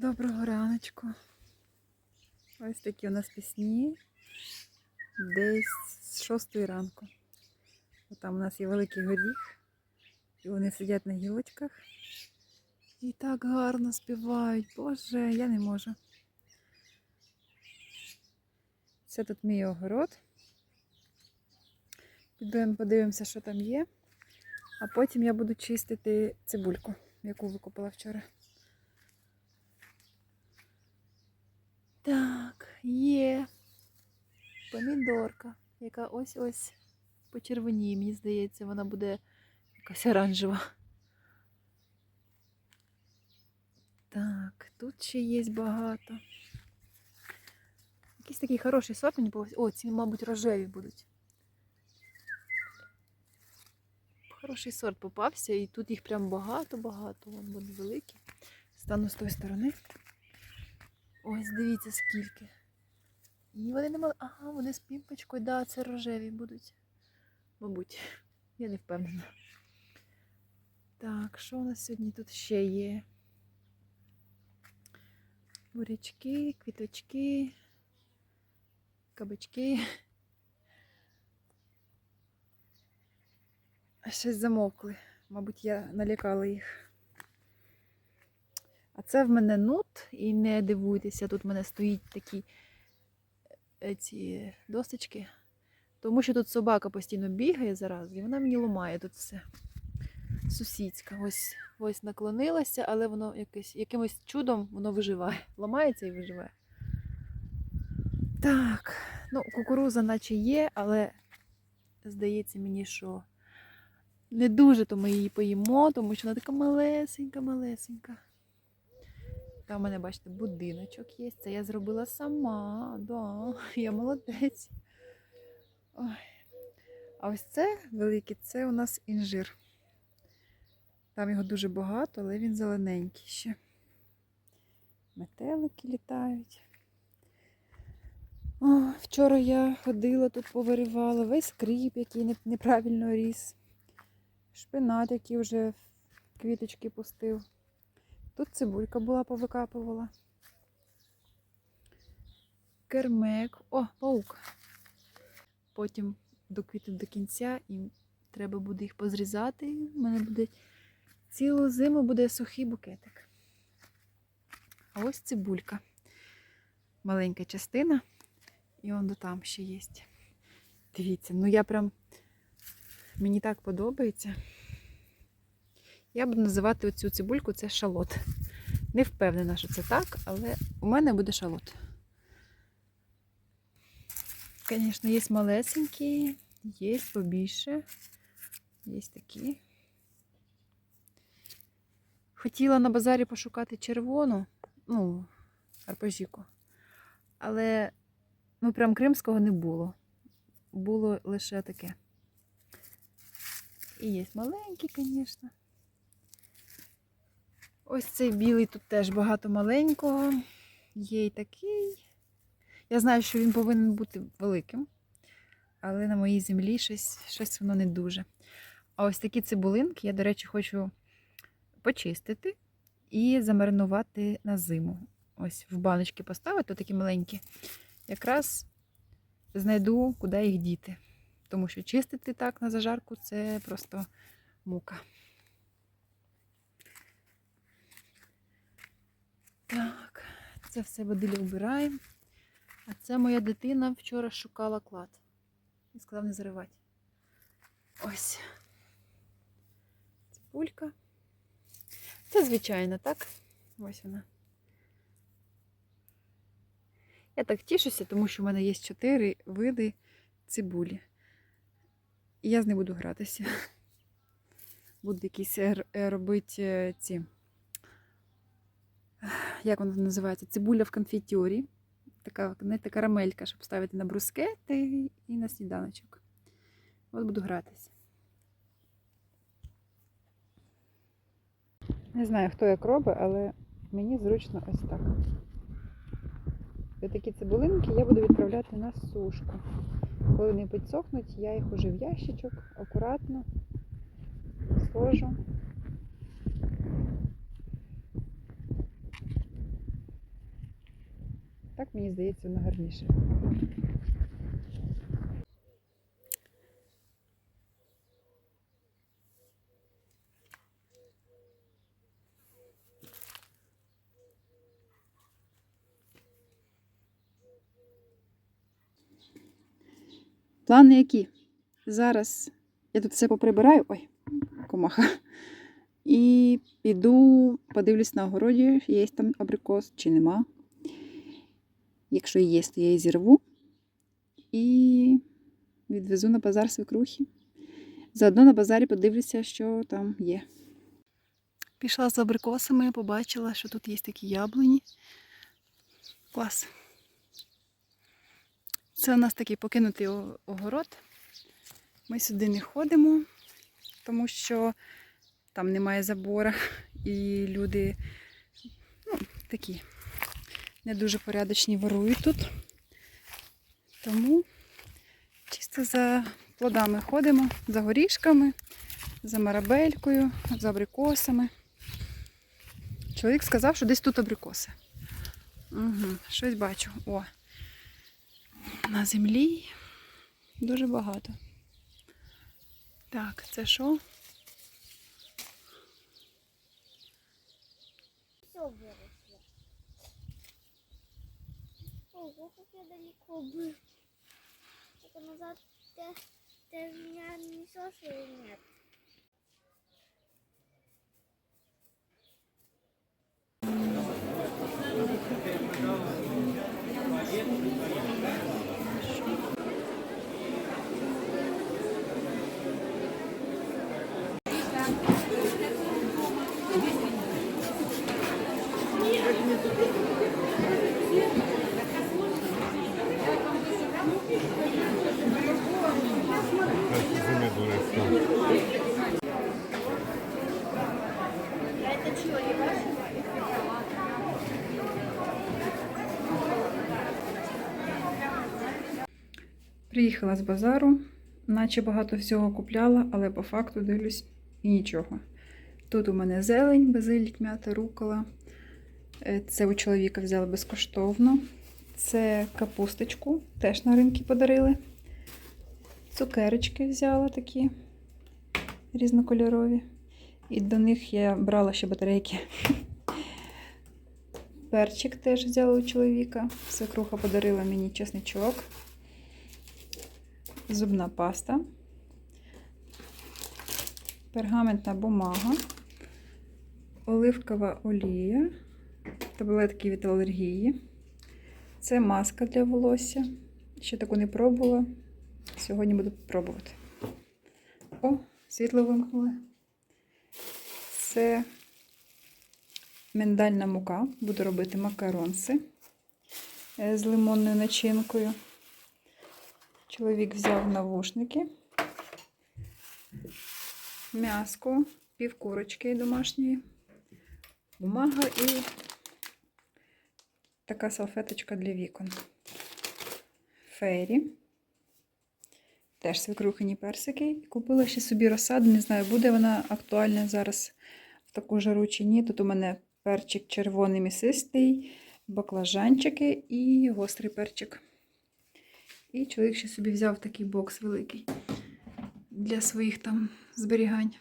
Доброго раночку. Ось такі у нас пісні. Десь з шостої ранку. Там у нас є великий горіх. І вони сидять на гілочках. І так гарно співають. Боже, я не можу. Це тут мій огород. Підемо подивимося, що там є. А потім я буду чистити цибульку, яку викопала вчора. Так, є помідорка, яка ось-ось почервоніє, мені здається, вона буде якась оранжева. Так, тут ще є багато. Якийсь такий хороший сорт мені повелось. О, ці, мабуть, рожеві будуть. Хороший сорт попався, і тут їх прям багато-багато. Вон вони великі. Стану з тої сторони. Ось дивіться скільки. І вони не мали. Ага, вони з пімпочкою, да, це рожеві будуть. Мабуть, я не впевнена. Так, що у нас сьогодні тут ще є? Бурячки, квіточки, кабачки. Щось замовкли. Мабуть, я налякала їх. А це в мене нут, і не дивуйтеся, тут в мене стоїть такі е, ці досточки. Тому що тут собака постійно бігає зараз, і вона мені ламає тут все. Сусідська. Ось ось наклонилася, але воно якесь, якимось чудом воно виживає. Ламається і виживає. Так, ну, кукуруза наче є, але здається мені, що не дуже то ми її поїмо, тому що вона така малесенька-малесенька. Там у мене, бачите, будиночок є. Це я зробила сама. Да, я молодець. Ой. А ось це великий, це у нас інжир. Там його дуже багато, але він зелененький ще. Метелики літають. О, вчора я ходила тут, повиривала весь кріп, який неправильно ріс. Шпинат, який вже квіточки пустив. Тут цибулька була, повикапувала. Кермек. О, паук. Потім доквітнуть до кінця і треба буде їх позрізати. У мене буде цілу зиму буде сухий букетик. А ось цибулька. Маленька частина. І он до там ще є. Дивіться, ну я прям. Мені так подобається. Я буду називати оцю цибульку це шалот. Не впевнена, що це так, але у мене буде шалот. Звісно, є малесенькі, є побільше. Є такі. Хотіла на базарі пошукати червону, ну, арпажіку. Але ну, прям кримського не було. Було лише таке. І є маленькі, звісно. Ось цей білий тут теж багато маленького. Є й такий. Я знаю, що він повинен бути великим, але на моїй землі щось, щось воно не дуже. А ось такі цибулинки я, до речі, хочу почистити і замаринувати на зиму. Ось в баночки поставити, такі маленькі. Якраз знайду, куди їх діти. Тому що чистити так на зажарку це просто мука. Так, це все водилі вбираємо. А це моя дитина вчора шукала клад. І сказав не заривати. Ось. Цибулька. Це звичайно, так? Ось вона. Я так тішуся, тому що в мене є чотири види цибулі. І я з ним буду гратися. Буду якісь е, е, робити е, ці. Як вона називається? Цибуля в конфітюрі. Така, знаєте, карамелька, щоб ставити на брускети і на сніданочок. От буду гратися. Не знаю, хто як робить, але мені зручно ось так. І такі цибулинки я буду відправляти на сушку. Коли вони підсохнуть, я їх уже в ящичок акуратно сложу. Так мені здається, воно гарніше. Плани які? Зараз я тут все поприбираю. Ой, комаха. І піду, подивлюсь на огороді, є там абрикос чи нема. Якщо є, то я її зірву і відвезу на базар свекрухи. Заодно на базарі подивлюся, що там є. Пішла з абрикосами, побачила, що тут є такі яблуні. Клас. Це у нас такий покинутий огород. Ми сюди не ходимо, тому що там немає забора, і люди ну, такі не дуже порядочні ворують тут. Тому чисто за плодами ходимо, за горішками, за марабелькою, за абрикосами. Чоловік сказав, що десь тут абрикоси. Угу, щось бачу. О, на землі дуже багато. Так, це що? Ого, как я далеко был. Это назад ты, ты меня несешь или нет? Приїхала з базару, наче багато всього купляла, але по факту дивлюсь і нічого. Тут у мене зелень, базилік, м'ята, рукола. Е, Це у чоловіка взяли безкоштовно. Це капусточку, теж на ринку подарили. Цукерочки взяла такі різнокольорові. І до них я брала ще батарейки. Перчик теж взяла у чоловіка. Свекруха подарила мені чесничок зубна паста, пергаментна бумага, оливкова олія, таблетки від алергії. Це маска для волосся. Ще таку не пробувала. Сьогодні буду пробувати. О, світло вимкнули. Це миндальна мука. Буду робити макаронси е, з лимонною начинкою. Чоловік взяв навушники, м'яско, півкурочки домашньої, бумага і така салфеточка для вікон. Фейрі. Теж свекрухині персики. Купила ще собі розсаду, не знаю, буде вона актуальна зараз в таку жару чи ні. Тут у мене перчик червоний місистий, баклажанчики і гострий перчик. І чоловік ще собі взяв такий бокс великий для своїх там зберігань.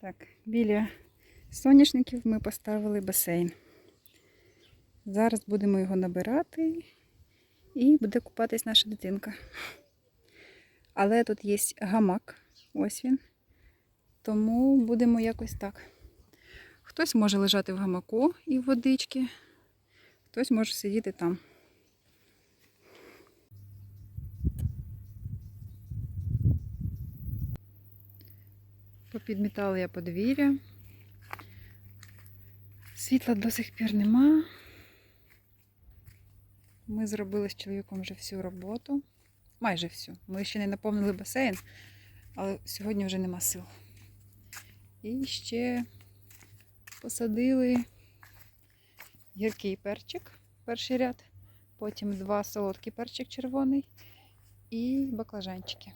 Так, біля соняшників ми поставили басейн. Зараз будемо його набирати і буде купатись наша дитинка. Але тут є гамак, ось він. Тому будемо якось так. Хтось може лежати в гамаку і в водички, хтось може сидіти там. Попідмітала я подвір'я. Світла до сих пір нема. Ми зробили з чоловіком вже всю роботу. Майже всю. Ми ще не наповнили басейн, але сьогодні вже нема сил. І ще посадили гіркий перчик, перший ряд, потім два солодкий перчик червоний і баклажанчики.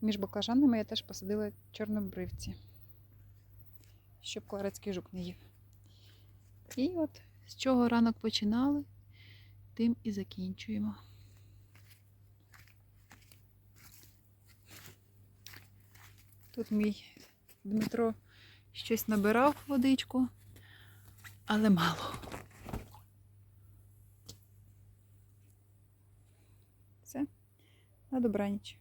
Між баклажанами я теж посадила чорнобривці, щоб кларецький жук не їв. І от з чого ранок починали, тим і закінчуємо. Тут мій Дмитро щось набирав водичку, але мало. Все, на добраніч.